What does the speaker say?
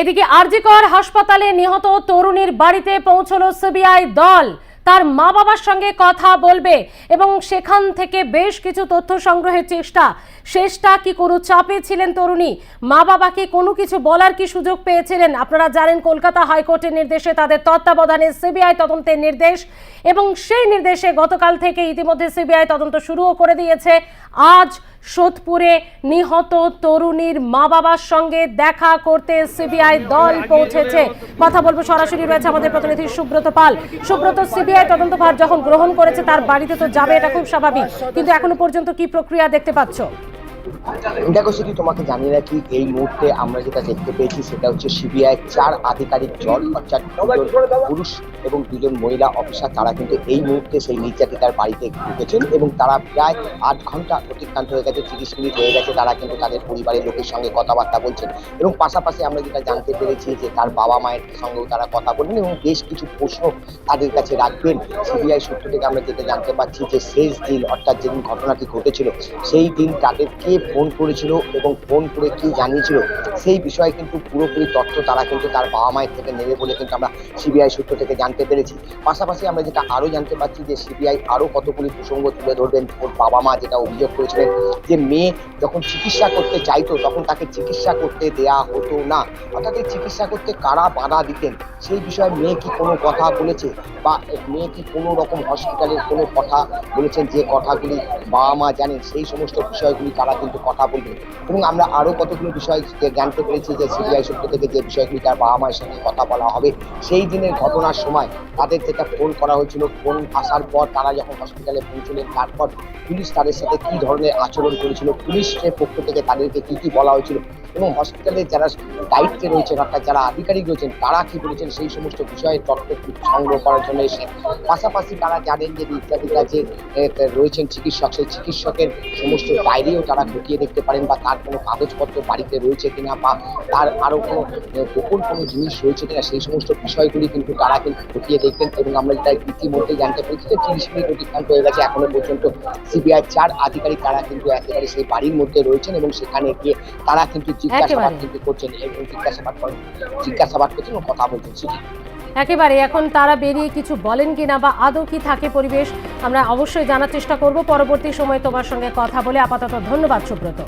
এদিকে আরজিকর হাসপাতালে নিহত তরুণীর বাড়িতে পৌঁছলো সিবিআই দল। তার মা বাবার সঙ্গে কথা বলবে এবং সেখান থেকে বেশ কিছু তথ্য সংগ্রহের চেষ্টা। শেষটা কি কোনো চাপে ছিলেন তরুণী? মা বাবাকে কোনো কিছু বলার কি সুযোগ পেয়েছিলেন? আপনারা জানেন, কলকাতা হাইকোর্টের নির্দেশে তাদের তত্ত্বাবধানে সিবিআই তদন্তের নির্দেশ এবং সেই নির্দেশে গতকাল থেকে ইতিমধ্যে সিবিআই তদন্ত শুরুও করে দিয়েছে। আজ সোদপুরে নিহত তরুণীর মা বাবার সঙ্গে দেখা করতে সিবিআই দল পৌঁছেছে। কথা বলব সরাসরি রয়েছে আমাদের প্রতিনিধি সুব্রত পাল। সুব্রত, সিবিআই তদন্তভার যখন গ্রহণ করেছে, তার বাড়িতে তো যাবে, এটা খুব স্বাভাবিক। কিন্তু এখনও পর্যন্ত কি প্রক্রিয়া দেখতে পাচ্ছ? দেখো শুধু তোমাকে জানিয়ে রাখি, এই মুহূর্তে আমরা যেটা দেখতে পেয়েছি, সেটা হচ্ছে সিবিআই চার আধিকারিক দল অর্থাৎ পুরুষ এবং দুজন মহিলা অফিসার, তারা কিন্তু এই মুহূর্তে সেই নির্যাতিতার বাড়িতে ঢুকেছেন এবং তারা প্রায় আট ঘণ্টা অতিক্রান্ত হয়ে গেছে, তিরিশ মিনিট হয়ে গেছে, তারা কিন্তু তাদের পরিবারের লোকের সঙ্গে কথাবার্তা বলছেন। এবং পাশাপাশি আমরা যেটা জানতে পেরেছি যে তার বাবা মায়ের সঙ্গেও তারা কথা বলবেন এবং বেশ কিছু প্রশ্ন তাদের কাছে রাখবেন। সিবিআই সূত্র থেকে আমরা যেটা জানতে পারছি যে শেষ দিন, অর্থাৎ যেদিন ঘটনাটি ঘটেছিল, সেই দিন তাদের কে ফোন করেছিল এবং ফোন করে কি জানিয়েছিল সেই বিষয়ে কিন্তু পুরোপুরি তথ্য তারা কিন্তু তার বাবা মায়ের থেকে নেবে বলে কিন্তু আমরা সিবিআই সূত্র থেকে জানতে পেরেছি। পাশাপাশি আমরা যেটা আরও জানতে পারছি যে সিবিআই আরও কতগুলি প্রসঙ্গ তুলে ধরবেন, ওর বাবা মা যেটা অভিযোগ করেছিলেন যে মেয়ে যখন চিকিৎসা করতে চাইতো তখন তাকে চিকিৎসা করতে দেয়া হতো না। অর্থাৎ চিকিৎসা করতে কারা বাধা দিতেন? সেই বিষয়ে মেয়ে কি কোনো কথা বলেছে? বা মেয়ে কি কোনো রকম হসপিটালের কোনো কথা বলেছেন যে কথাগুলি বাবা মা জানেন? সেই সমস্ত বিষয়গুলি তারা কিন্তু কথা বলবেন এবং আমরা আরও কতগুলো বিষয় জানতে পেরেছি যে সিবিআই সূত্র থেকে যে বিষয়গুলি তার বাবা মায়ের সঙ্গে কথা বলা হবে, সেই দিনের ঘটনার সময় তাদের যেটা ফোন করা হয়েছিল। ফোন আসার পর তারা যখন হসপিটালে পৌঁছলেন, তারপর পুলিশ তাদের সাথে কী ধরনের আচরণ করেছিল? পুলিশের পক্ষ থেকে তাদেরকে কী কী বলা হয়েছিল? এবং হসপিটালের যারা দায়িত্বে রয়েছেন, অর্থাৎ যারা আধিকারিক রয়েছেন, তারা কি বলেছেন? সেই সমস্ত বিষয়ে তথ্য সংগ্রহ করার জন্য এসে পাশাপাশি তারা জানেন যে নির্যাতিতা যে রয়েছেন চিকিৎসক। সেই চিকিৎসকের সমস্ত ডায়েরিও তারা খতিয়ে দেখতে পারেন বা তার কোনো কাগজপত্র বাড়িতে রয়েছে কিনা বা তার আরও কোনো গোপন কোনো জিনিস রয়েছে কিনা, সেই সমস্ত বিষয়গুলি কিন্তু তারা কিন্তু খতিয়ে দেখবেন এবং আমরা যেটা ইতিমধ্যে জানতে পেরেছি যে তিরিশ মিনিট অতিক্রান্ত হয়ে গেছে, এখনও পর্যন্ত সিবিআই চার আধিকারিক তারা কিন্তু একেবারে সেই বাড়ির মধ্যে রয়েছেন এবং সেখানে গিয়ে তারা কিন্তু জিজ্ঞাসাবাদ একেবারে। কিন্তু করছেন এবং জিজ্ঞাসাবাদ করেন। জিজ্ঞাসাবাদ করছেন কথা বলছেন সেটি একেবারে এখন তারা বেরিয়ে কিছু বলেন কিনা বা আদৌ কি থাকে পরিবেশ আমরা অবশ্যই জানার চেষ্টা করব। পরবর্তী সময় তোমার সঙ্গে কথা বলে আপাতত ধন্যবাদ সুব্রত।